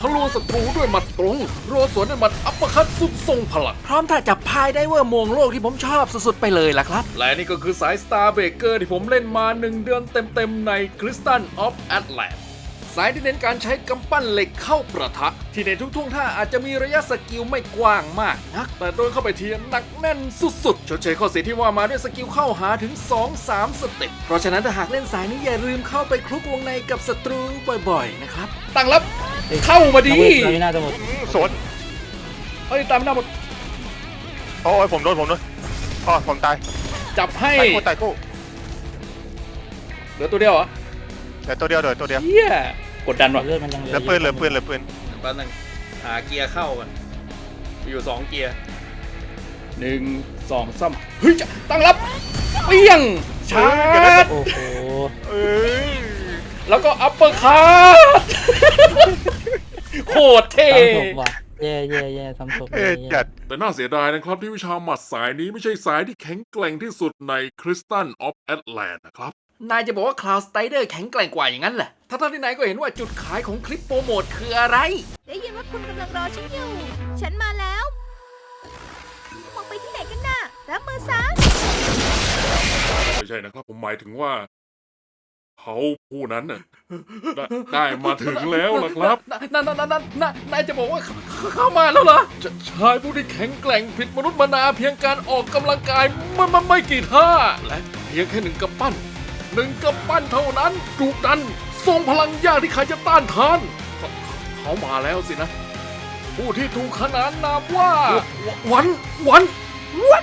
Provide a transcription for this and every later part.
ทะลวงศัตรูด้วยหมัดตรงรัวสวนด้วยหมัดอัปเปอร์คัตสุดทรงพลัง พร้อมถ้าจับพายได้เวอร์มงโลกที่ผมชอบสุดๆไปเลยล่ะครับ และนี่ก็คือสาย Star Breaker ที่ผมเล่นมา 1 เดือนเต็มๆใน Crystal of Atlant สายที่เน้นการใช้กำปั้นเหล็กเข้าประทะ ที่ในทุกท่วงท่าอาจจะมีระยะสกิลไม่กว้างมากนัก แต่โดนเข้าไปเทียนหนักแน่นสุดๆชดเชยข้อเสียที่ว่ามาด้วยสกิลเข้าหาถึง 2-3 สเต็ปเพราะฉะนั้นถ้าหากเล่นสายนี้อย่าลืมเข้าไปคลุกวงในกับศัตรูบ่อยๆนะครับตั้งรับ เข้ามาดีเราไม่น่าจะหมดสวนเอ้ยตามหน้าหมดโอ้ยผมโดนผมโดนอ๋อผมตายจับให้ตายคู่ตายคู่เหลือตัวเดียวเหรอเดี๋ยวตัวเดียวเดี๋ยวตัวเดียวเฮียกดดันว่ะเลือดมันยังเหลืเหลืออปืนเหลือปืนเหลือปืนแป๊บนึงหาเกียร์เข้ากันมีอยู่สองเกียร์หนึ่งสองสามเฮ้ยจะตั้งรับเปี้ยงชาร์จโอ้โหเอ้ยแล้วก็อัปเปอร์คัต โคตรเท่ซ้ำศพว่ะแย่แย่แย่ซ้ำศพเอ๊ะแย่จัด แต่น่าเสียดายนะครับที่วิชาหมัดสายนี้ไม่ใช่สายที่แข็งแกร่งที่สุดในคริสตันออฟแอตแลนนะครับ นายจะบอกว่าคลาวสไตเดอร์แข็งแกร่งกว่าอย่างนั้นเหรอถ้าท่านที่ไหนก็เห็นว่าจุดขายของคลิปโปรโมทคืออะไร ได้ยินว่าคุณกำลังรอฉันอยู่ ฉันมาแล้ว มองไปที่ไหนกันน่ะ รับมือซะ ไม่ใช่นะครับ ผมหมายถึงว่า เขาผู้นั้นน่ะได้ได้มาถึงแล้วล่ะครับ นั่นนั่นนั่นนั่นนั่นนายจะบอกว่าเข้ามาแล้วเหรอชชายผู้ที่แข็งแกร่งผิดมนุษย์มนาเพียงการออกกำลังกายไม่ไม่ไม่กี่ท่า และเพียงแค่หนึ่งกำปั้นหนึ่งกำปั้นเท่านั้นดุดันทรงพลังยากที่ใครจะต้านทานเขาเขามาแล้วสินะ ผู้ที่ถูกขนานนามว่าวันวันวัน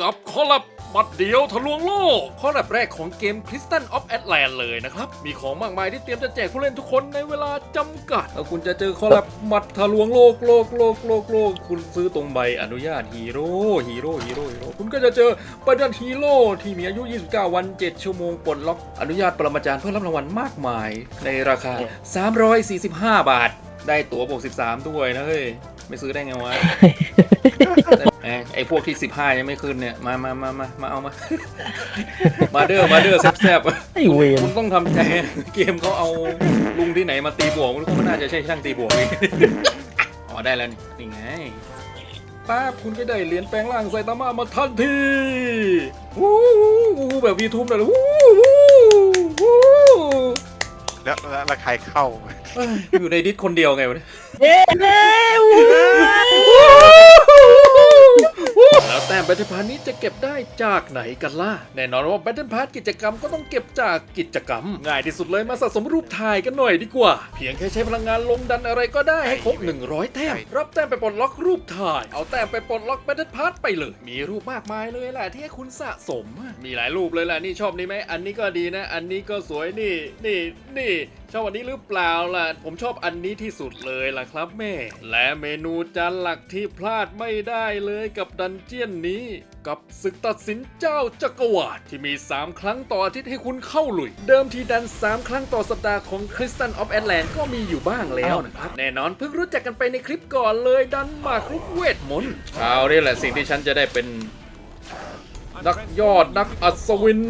กับคอลับบัดเดียวทะลวงโลกคอลับแรกของเกม Crystal of Atlant เลยนะครับ มีของมากมายที่เตรียมจะแจกผู้เล่นทุกคนในเวลาจำกัด แล้วคุณจะเจอคอลับมัดทะลวงโลกโลกโลกโลกโลก คุณซื้อตรงใบอนุญาตฮีโร่ฮีโร่ฮีโร่ฮีโร่คุณก็จะเจอประดันฮีโร่ที่มีอายุ 29 วัน 7 ชั่วโมงปลดล็อกอนุญาตปรมาจารย์เพื่อรับรางวัลมากมาย ในราคา 345 บาท ได้ตั๋วบวก13 ด้วยนะเฮ้ยไม่ซื้อได้ไงวะไอ้ไอ้พวกที่15ยังไม่ขึ้นเนี่ย มามามามามาเอามา มาเด้อมาเด้อแซ่บไอ้เวๆรคุณต้องทำใจเกมเขาเอาลุงที่ไหนมาตีบวกไม่รู้ก็น่าจะใช่ช่างตีบวกนี่อ๋อได้แล้วนี่นี่ไงป้าบคุณก็ได้เหรียญแปลงร่างไซตามะมาทันทีวู้วู้แบบวีทูบเลยวู้วู้วู้แล้วแล้วแล้วใครเข้า เอ้ยอยู่ในดิสคนเดียวไงวะเนี่ย เย้เร็ว แล้วแต้มแบทเทิลพาร์นี้จะเก็บได้จากไหนกันล่ะ แน่นอนว่าแบทเทิลพาร์กิจกรรมก็ต้องเก็บจากกิจกรรม ง่ายที่สุดเลยมาสะสมรูปถ่ายกันหน่อยดีกว่า เพียงแค่ใช้พลังงานลงดันอะไรก็ได้ให้ครบ 100 แต้ม รับแต้มไปปลดล็อกรูปถ่าย เอาแต้มไปปลดล็อกแบทเทิลพาร์ไปเลย มีรูปมากมายเลยแหละที่ให้คุณสะสม มีหลายรูปเลยแหละนี่ชอบนี่ไหมอันนี้ก็ดีนะ อันนี้ก็สวยนี่นี่นี่ชอบอันนี้หรือเปล่าล่ะ ผมชอบอันนี้ที่สุดเลยล่ะครับแม่ และเมนูจานหลักที่พลาดไม่ได้เลยกับดันเจียนนี้ กับศึกตัดสินเจ้าจักรวาลที่มี 3 ครั้งต่ออาทิตย์ให้คุณเข้าลุย เดิมทีดัน 3 ครั้งต่อสัปดาห์ของ Crystal of Atlant ก็มีอยู่บ้างแล้วนะครับ แน่นอนเพิ่งรู้จักกันไปในคลิปก่อนเลยดันหมากรุกเวทมนต์เอานี่แหละสิ่งที่ฉันจะได้เป็นนักยอดนักอัศวิน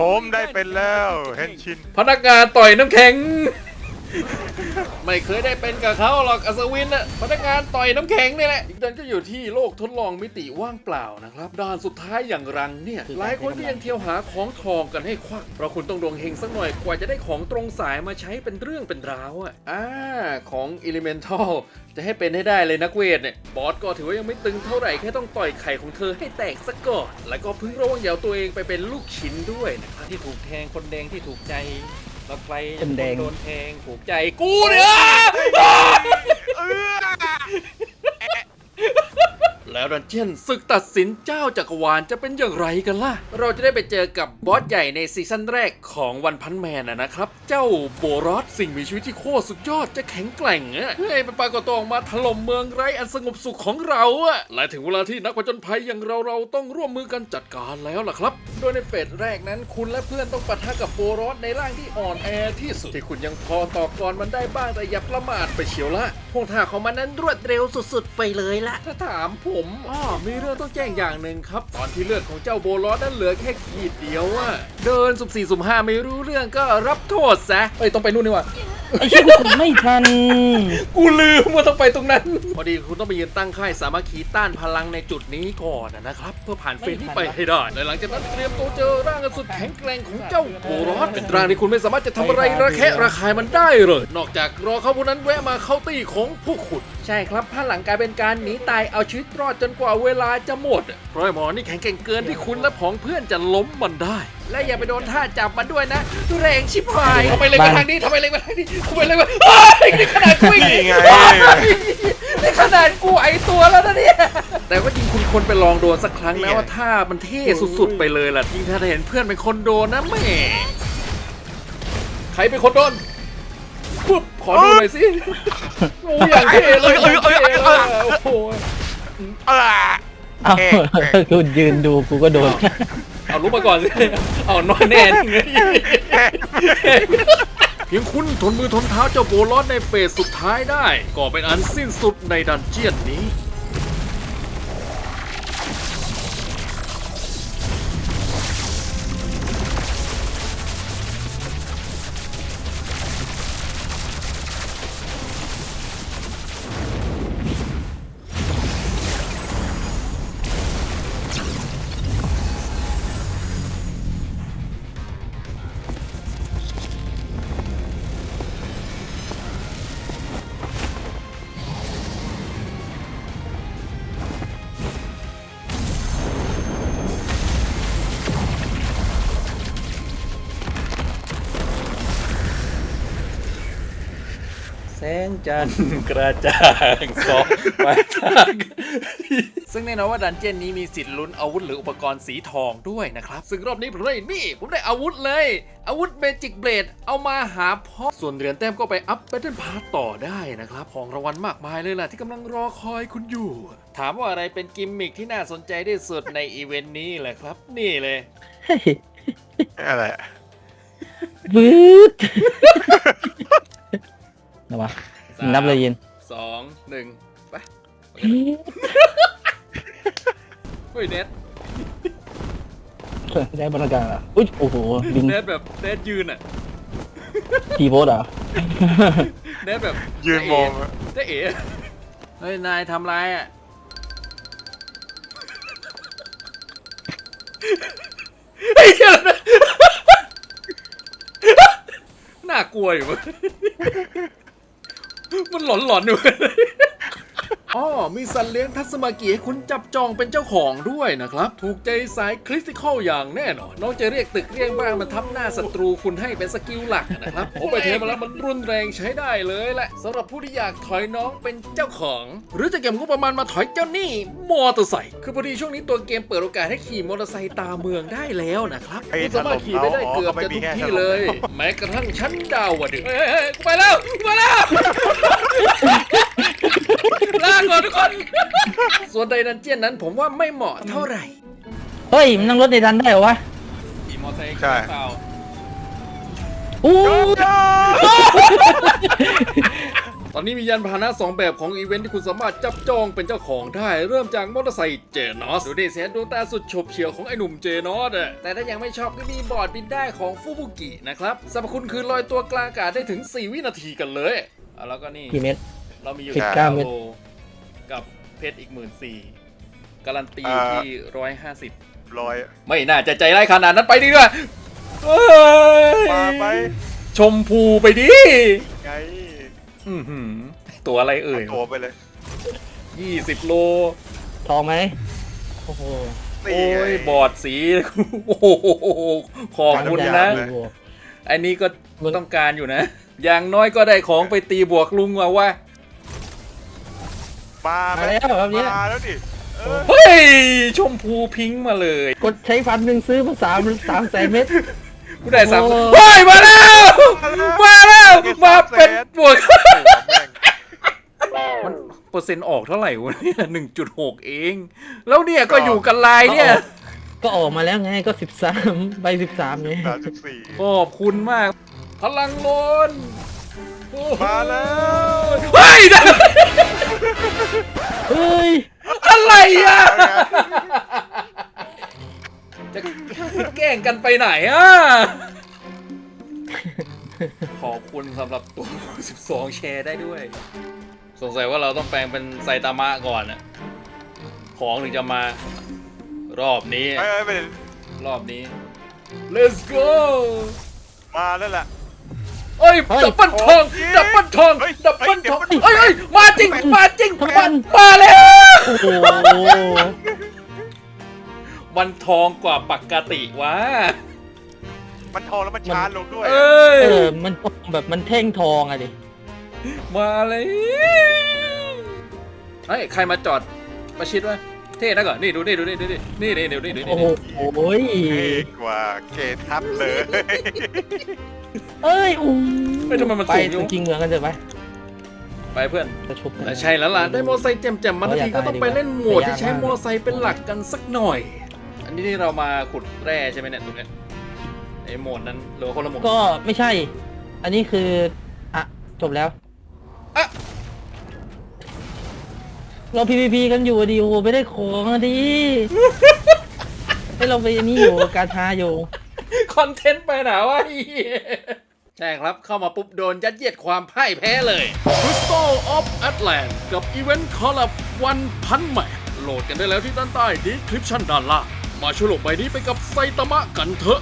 ผมได้เป็นแล้วเฮนชิน พนักงานต่อยน้ำแข็ง ไม่เคยได้เป็นกับเขาหรอกอัศวินน่ะพนักงานต่อยน้ำแข็งนี่แหละอีกด้านก็อยู่ที่โลกทดลองมิติว่างเปล่านะครับด่านสุดท้ายอย่างรังเนี่ย หลายคนก็ยังเที่ยวหาของทองกันให้ควักเพราะคุณต้องดวงเฮงสักหน่อยกว่าจะได้ของตรงสายมาใช้เป็นเรื่องเป็นราวอะอ่าของ Elemental จะให้เป็นให้ได้เลยนักเวทเนี่ยบอสก็ถือว่ายังไม่ตึงเท่าไหร่แค่ต้องต่อยไข่ของเธอให้แตกซะก่อนแล้วก็พึงระวังอย่าเอาตัวเองไปเป็นลูกชิ้นด้วยนะครับที่ถูกแทงคนแดงที่ถูกใจ แล้วใครจะเป็นคนโดนแทงถูกใจกูเนี่ย แล้วดันเจียนศึกตัดสินเจ้าจักรวาลจะเป็นอย่างไรกันล่ะ เราจะได้ไปเจอกับบอสใหญ่ในซีซั่นแรกของวันพันแมนนะนะครับ เจ้าโบรอสสิ่งมีชีวิตที่โคตรสุดยอดจะแข็งแกร่งอะเฮ้ยไปปรากฏตัวออกมาถล่มเมืองไร้อันสงบสุขของเราอะและถึงเวลาที่นักผจญภัยอย่างเราเราต้องร่วมมือกันจัดการแล้วล่ะครับ โดยในเฟสแรกนั้น คุณและเพื่อนต้องปะทะกับโบรอสในร่างที่อ่อนแอที่สุดที่คุณยังพอต่อกรมันได้บ้างแต่อย่าประมาทไปเชียวละพวกท่าของมันนั้นรวดเร็วสุดๆ ไปเลยละถ้าถามผมผมอ้อมีเรื่องต้องแจ้งอย่างหนึ่งครับ ตอนที่เลือดของเจ้าโบลอสนั้นเหลือแค่ขีดเดียวอะเดินสุ่มสี่สุ่มห้าไม่รู้เรื่องก็รับโทษซะเอ้ยต้องไปนู่นนี่ว่ะไอ้เชี่ยกูไม่ทัน กูลืมว่าต้องไปตรงนั้น พอดีคุณต้องไปยืนตั้งค่ายสามัคคีต้านพลังในจุดนี้ก่อนนะครับ เพื่อผ่านเฟสนี้ไปให้ได้และหลังจากนั้นเตรียมตัวเจอร่างอันสุดแข็งแกร่งของเจ้าโบรอสเป็นร่างที่คุณไม่สามารถจะทำอะไรระแคะระคายมันได้เลย นอกจากรอเขาผู้นั้นแวะมาเข้าตีของพวกคุณใช่ครับภาคหลังกลายเป็นการหนีตายเอาชีวิตรอดจนกว่าเวลาจะหมดเพราะไอ้หมอนี่แข็งแกร่งเกินที่คุณและผองเพื่อนจะล้มมันได้ และอย่าไปโดนท่าจับมันด้วยนะแรงชิบหายทำไมเล็งมาทางนี้ทำไมเล็งมาทางนี้ทำไมเล็งมาเฮ้ยนี่ขนาดกูอีกนี่ไงนี่ขนาดกูไอตัวแล้วนะเนี่ยแต่ก็จริงคุณคนไปลองโดนสักครั้งนะว่าท่ามันเท่สุดๆไปเลยล่ะยิ่งถ้าเห็นเพื่อนเป็นคนโดนนะแหม่ใครเป็นคนโดน ปุ๊บขอดูหน่อยสิโอ้ยอย่างเท่เลยอย่างเท่เลยโอ้โหเออเอ้าเอ๊ะกูยืนดูกูก็โดน เอารู้มาก่อนสิ เอานอนแน่นี่ไงเพียงคุณทนมือทนเท้าเจ้าโบลอสในเฟสสุดท้ายได้ ก็เป็นอันสิ้นสุดในดันเจียนนี้ งจันทร์กระจ่างสองมาทางซึ่งแน่นอนว่าดันเจียนนี้มีสิทธิ์ลุ้นอาวุธหรืออุปกรณ์สีทองด้วยนะครับ ซึ่งรอบนี้ผมได้นี่ผมได้อาวุธเลย อาวุธเมจิกเบลดเอามาหาพ่อส่วนเหรียญแต้มก็ไปอัพแบทเทิลพาต่อได้นะครับ ของรางวัลมากมายเลยล่ะที่กำลังรอคอยคุณอยู่ ถามว่าอะไรเป็นกิมมิคที่น่าสนใจที่สุดในอีเวนต์นี้แหละครับ นี่เลยเฮ้ยอะไรบืด นะวะนับเลยยินสองหนึ่งไปเฮ้ยเฮ้ยเน็ตได้บรรยากาศอะอุ้ยโอ้โหบินเน็ตแบบเน็ตยืนอะทีโพสอะเน็ตแบบยืนมองอะเจ๊เอ๋เฮ้ย นายทำไรอะ ไอ้เหี้ยนะน่ากลัวอยู่มั้ย มันหลอนๆอยู่ อ๋อมีสัตว์เลี้ยงทัศมากิให้คุณจับจองเป็นเจ้าของด้วยนะครับ ถูกใจสายคริสติคอลอย่างแน่นอนน้องจะเรียกตึกเรียกบ้านมาทับหน้าศัตรูคุณให้เป็นสกิลหลักนะครับผมไปเทสมาแล้วมันรุนแรงใช้ได้เลยแหละสำหรับผู้ที่อยากถอยน้องเป็นเจ้าของ หรือจะเก็บงบประมาณมาถอยเจ้าหนี้มอเตอร์ไซค์คือพอดีช่วงนี้ตัวเกมเปิดโอกาสให้ขี่มอเตอร์ไซค์ตามเมืองได้แล้วนะครับคุณสามารถขี่ไปได้เกือบจะทุกที่เลย แม้กระทั่งชั้นดาวดึงเฮ้ยเฮ้ยกูไปแล้วกูไปแล้ว ลาก่อนทุกคน ส่วนไดดันเจียนนั้นผมว่าไม่เหมาะเท่าไหร่ เฮ้ยมันนั่งรถในดันได้เหรอวะขี่มอเตอร์ไซค์ใช่ เปล่าอู้ตอนนี้มียานพาหนะสองแบบของอีเวนท์ที่คุณสามารถจับจองเป็นเจ้าของได้ เริ่มจากมอเตอร์ไซค์เจนอส ดูดิเสียดวงตาสุดโฉบเฉี่ยวของไอ้หนุ่มเจนอสอะแต่ถ้ายังไม่ชอบก็มีบอร์ดบินได้ของฟูบุกินะครับสรรพคุณคือลอยตัวกลางอากาศได้ถึง 4 วินาทีกันเลยเอาแล้วก็นี่กี่เม็ด เรามีอยู่สิบเก้าเม็ด โลกับเพชรอีกหมื่นสี่การันตีอ่าที่ร้อยห้าสิบร้อยไม่น่าจะใจร้ายขนาดนั้นไปดีกว่าเอ้ยมาไปชมพูไปดิไงอื้อหือตัวอะไรเอ่ยตัวไปเลยยี่สิบโล ทองไหมโอ้โหนี่โอ้ไง ยบอดสี โอ้โหขอบคุณการนะน้ำยาเลยอันนี้ก็ต้องการอยู่นะ อย่างน้อยก็ได้ของไปตีบวกลุงว่าว่า มามาแล้วแบบนี้ มาแล้วดิเออเฮ้ย ชมพูพิงค์มาเลยกดใช้ฟันหนึ่งซื้อมาสามสามแสนเม็ด กูได้สามโอ้ เฮ้ย มาแล้ว มาแล้ว มาเป็นบวกโอ้โหแม่งมันเปอร์เซ็นต์ออกเท่าไหร่วะเนี่ยหนึ่งจุดหกเอง แล้วเนี่ยก็อยู่กันไลน์เนี่ย ก็ออกมาแล้วไงก็สิบสามใบสิบสามไงสามสิบสี่ขอบคุณมาก พลังลนโอ้โหมาแล้ว เฮ้ยได้ เฮ้ย อะไรอะ จะแกล้งกันไปไหนอะ ขอบคุณสำหรับตัว 12 แชร์ได้ด้วย สงสัยว่าเราต้องแปลงเป็นไซตามะก่อนอะของถึงจะมา รอบนี้ เอ้ยเอ้ยไม่ได้รอบนี้ let's go มาแล้วแหละ เอ้ยเฮ้ยดับเบิลทองเฮ้ยดับเบิลทองเฮ้ยดับเบิลเฮ้ยทองเดี๋ยวเอ้ยเอ้ยมาจริงมาจริงทำไมมามันมาแล้วโอ้โหมันทองกว่าปกติวะมันทองแล้วมันชาร์จลงด้วยเอ้ยเออมันแบบมันเท่งทองอะดิมาเลยเฮ้ยใครมาจอดประชิดวะเท่นะก่อนนี่ดูนี่ดูนี่ดูนี่นี่นี่ดูนี่ดูโอ้นี่โหโอ้ยเท่กว่าเกทับเลย เอ้ยอู้เฮ้ยทำไมมันไปสูงอยู่จริงๆเหมือนกันเถอะไปไปเพื่อนจะชุบแต่ใช่แล้วล่ะได้มอไซค์แจ่มๆมาทันทีก็ต้องไปเล่นโหมดที่ใช้มอไซค์เป็นหลักกันสักหน่อย อันนี้ที่เรามาขุดแร่ใช่ไหมเนี่ยตรงเนี้ยไอ้โหมดนั้นหรือว่าคนละโหมดก็ไม่ใช่ อันนี้คือ อะ จบแล้วอะเรา PVP กันอยู่อะดิโอไม่ได้ของอะดิ ให้เราไปอันนี้อยู่ การท้าอยู่ คอนเทนต์ไปไหนวะไอ้เหี้ยใช่ครับเข้ามาปุ๊บโดนยัดเยียดความพ่ายแพ้เลย Crystal of Atlant กับอีเวนต์คอลลับวันพันแมโหลดกันได้แล้วที่ด้านใต้ดีคลิปชั่นด้านล่างมาช่วยโลกใบนี้ไปกับไซตามะกันเถอะ